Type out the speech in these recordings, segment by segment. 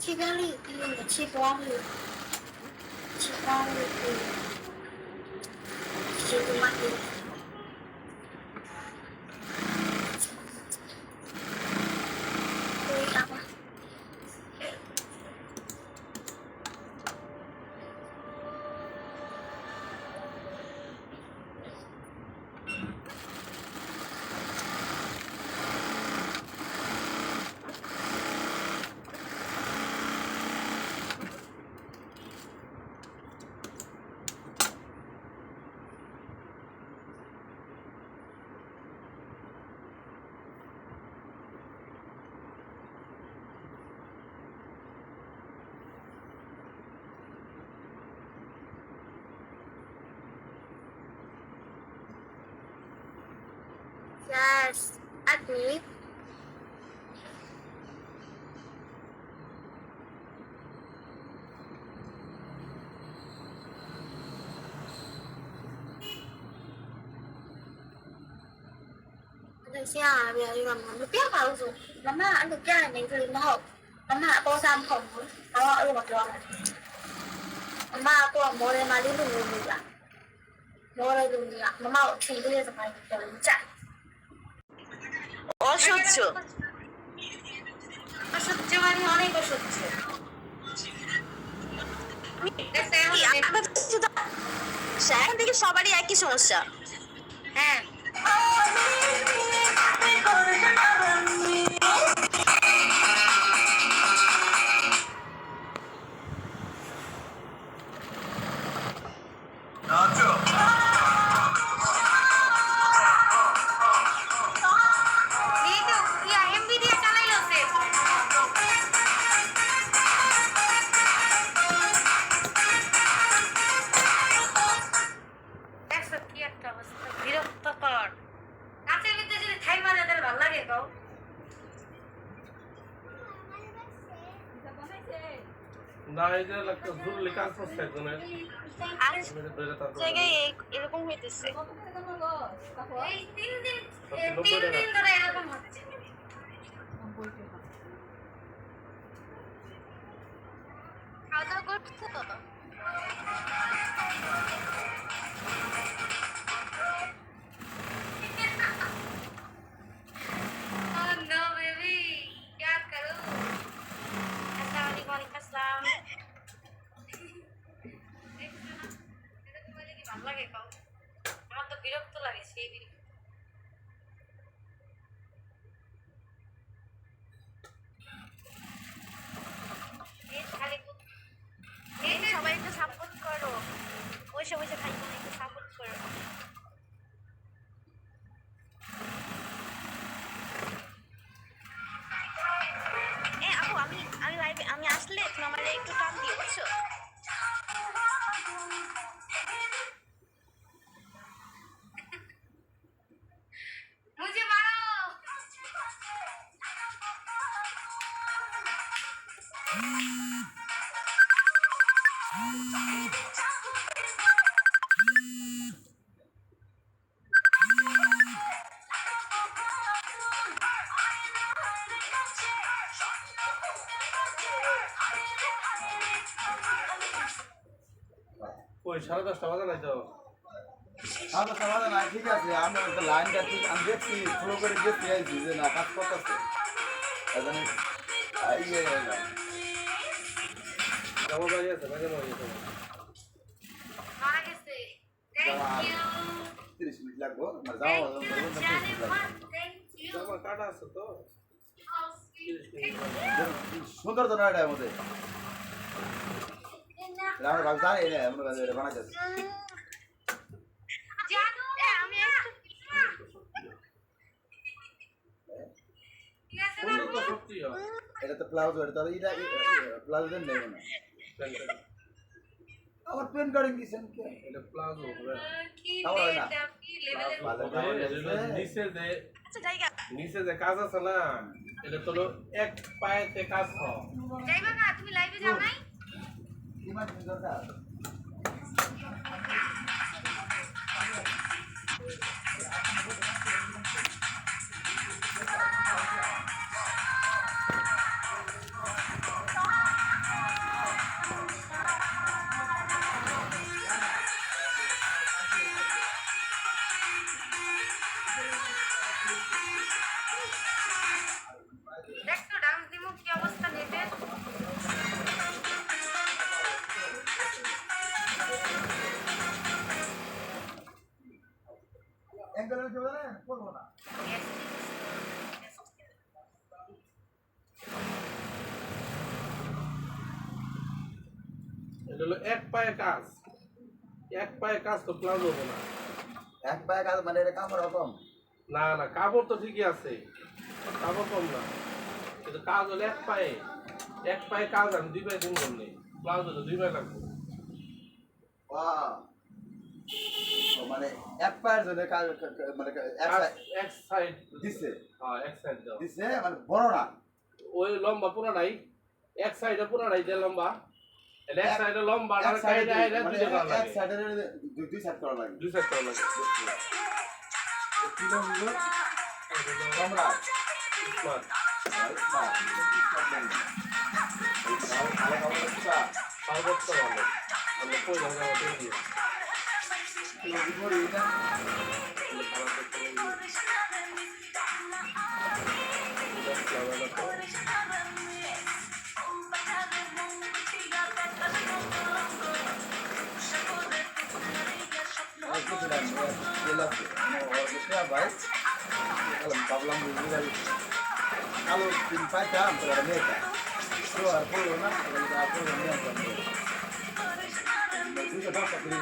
七百力，七百里，七百里，七百里，七里马。Yes, agree. Thực ra bây giờ làm nó tiếc vào rồi. Lắm là ăn được ra là mình thì nó hộp Lắm là cô ra khổng Nó gọi luôn mặc lòng Mà cô là mô đây mà đi dùng dùng gì ạ. Mô đây dùng gì ạ. Mà mạo thì bây giờ phải chạy. অসহ্য। অসহ্য মানে অনেক অসহ্য। থেকে সবারই একই সমস্যা। হ্যাঁ। অবস্থা বিরক্তকর। কাছের ভিতরে যদি ঠাই মারে তাহলে ভালো লাগে কও। এরকম হইতেছে। তিন দিন তিন দিন ধরে এরকম হচ্ছে। খাওয়া দাওয়া করছ তো? বসে বসে থাকবে না একটু সাপোর্ট করো। এ আপু আমি আমি লাইভে আমি আসলে তুমি আমার একটু টান দিও বুঝছ? मुझे ওই সাড়ে দশটা বাজে নাই তো? সাড়ে দশটা বাজে নাই ঠিক আছে আমি একটা লাইনটা ঠিক আমি দেখছি ফলো করে দেখছি আইছি যে না কাজ করতেছে। ইয়ে যাব বাড়ি আছে মাঝে মাঝে তিরিশ মিনিট লাগবো আমার যাওয়া কাটা আছে তো। সুন্দর তো না আমাদের? আমরা ভাব জানি না আমরা এটা বানাইতে জানো আমি একটু ঠিক আছে না সুন্দর তো সত্যি হয়। এটা তো প্লাউজ এটা তো এটা প্লাউজ দেন নেই না। আমার পেন কার্ডিং দিছেন কে? এটা প্লাজো হবে কি তাও না। নিচে যে আচ্ছা নিচে যে কাজ আছে না এটা তোর এক পায়েতে কাজ হয়। যাইবা না তুমি লাইভে যাও নাই? Di ba, হলো এক পায়ে কাজ। এক পায়ে কাজ তো প্লাজো হবে না। এক পায়ে কাজ মানে এটা কামড় রকম না না কাপড় তো ঠিকই আছে। কাপড় কম না। কিন্তু কাজ হলো এক পায়ে। এক পায়ে কাজ আমি দুই পায়ে দিন করলে প্লাজো তো দুই পায়ে লাগবে. মানে এক পায়ের জন্য কাজ মানে এক সাইড দিছে? হ্যাঁ এক সাইড দিছে? মানে বড় না? ওই লম্বা পুরো নাই এক সাইডে পুরো নাই যে লম্বা। এক- সাইডে লম্বা আর সাইডে আইলে দুই এক সাইডে দুই দুই সাইড করা লাগে দুই সাইড করা লাগে কিলো হলো কমরা স্মার্ট ভালো আমরা কই জায়গা দিয়ে ভাবলাম আলো তিন পাইতাম তোর মেয়েটা। তো আর করল না আর করল না দুশো টাকা করে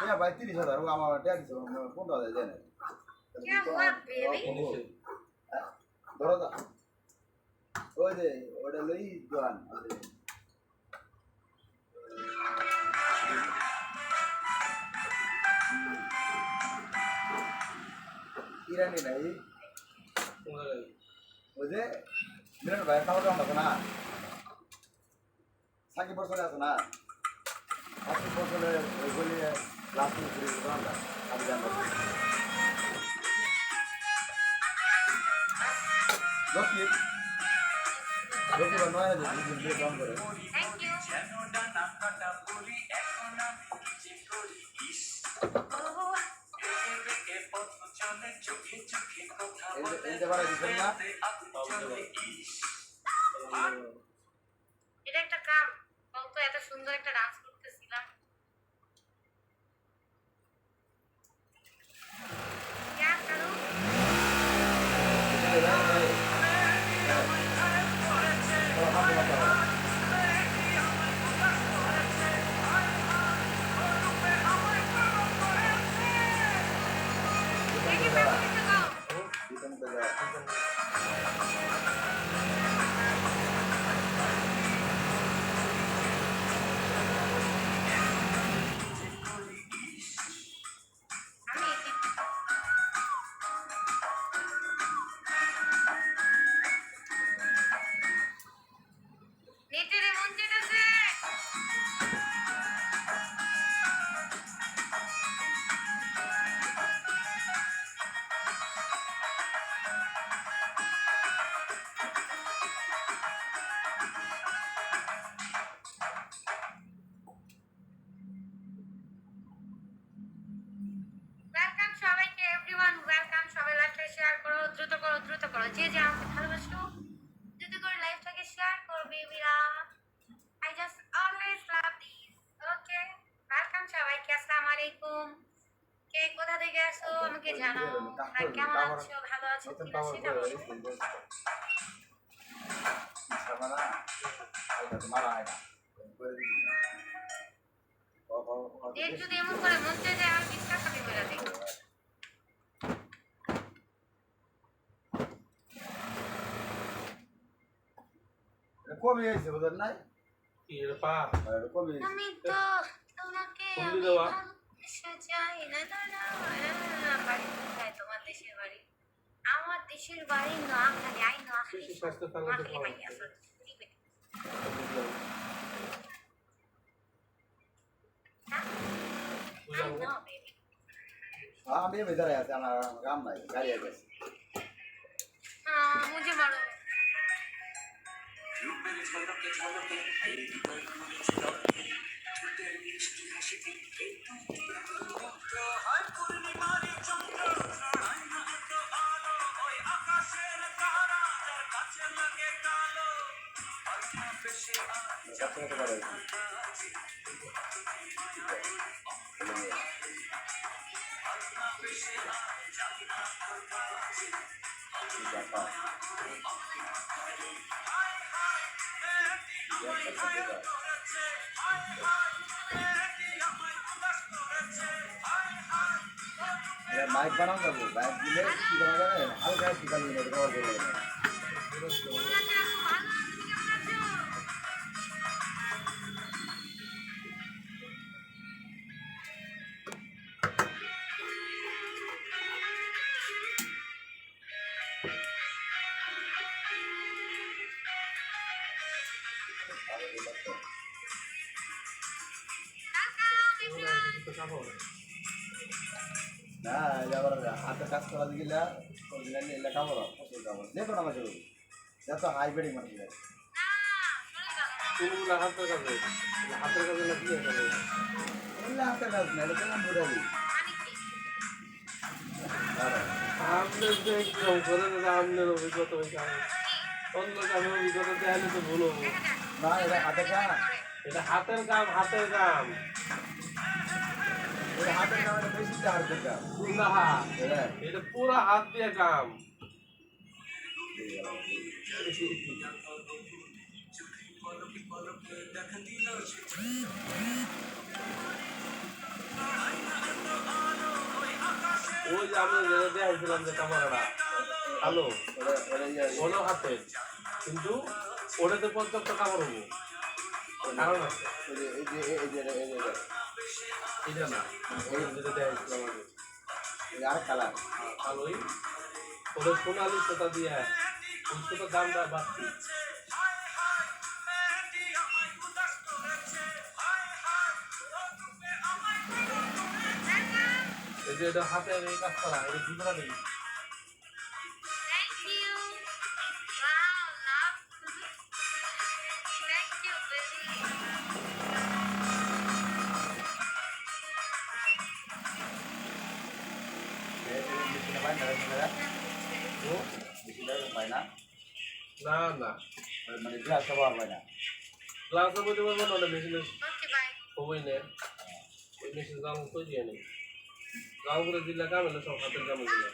হ্যাঁ ভাই, তিরিশ হাজার। আমার টাকা দিচ্ছে পনেরো হাজার দেয় না ধরো ওই ওটা লই দোকান। ఇరానీ రాయి বুঝে বিরাট ভাই, খাওয়া দাওয়া হবে না। সাকিব বছরে আছে না? সাকিব বছরে ওইগুলি লাস্ট ঘুরে আমরা আমি জানব রকিব রকিব এটা একটা কাম। বলতো এত সুন্দর একটা ডান্স করতেছিলাম। আমাকে জানাও আর কেমন আছো ভালো আছো কিনা সেটা বলো। তোমার যদি এমন করে মন চাই যায় আমি বিশ্বাস করি করে দিই কমে গেছে বুঝলেন নাই? কি রে পা কমে আমি তো তোমাকে আমি ভালোবেসে যাই না না না شيلوا عامله عينه خفيفه ما خلي हाँ मैं इधर आया था, हमारा काम में गाड़ी आगे हाँ मुझे मालूम है? মাইক বানানো যাব। মাইক দিলে কি করা যাবে? হালকা একটু কাজ করে দেবে না আবার হাতে কাজ করা গেলে অরিজিনাল এলে কামড় প্রচুর কামড় যে কোনো মাসে রবি যত হাই বেডিং মানুষ যায় হাতের কাছে হাতের না দিয়ে হাতের কাজ না এটা করে না অভিজ্ঞতা অন্য কামের অভিজ্ঞতা দেখালে তো ভুল হব। না এটা এটা হাতের কাম হাতের কাম। এটা হাতের এটা বেশি হাতের কাজ পুরা হাত। এটা এটা পুরা হাত দিয়ে কাম। ওই যে আমি দেখাইছিলাম যে ওটা ওটা ইয়ে ওনো হাতে। কিন্তু ওটাতে পর্যাপ্ত কাপড় হব। আর ওদের দিয়ে দামটা বাড়তি। হাতে কাজ করা এটা দুধরা নেই। পাই না মেশিনে ও মেশিনে পাই না না না মানে গ্লাস সবার পাই না গ্লাসের মধ্যে বলব না ওটা মেশিনে হবই না ওই মেশিন দাম তো দিয়ে নেই গাঁও করে দিলে কাম হলে সব হাতের কামে দিলে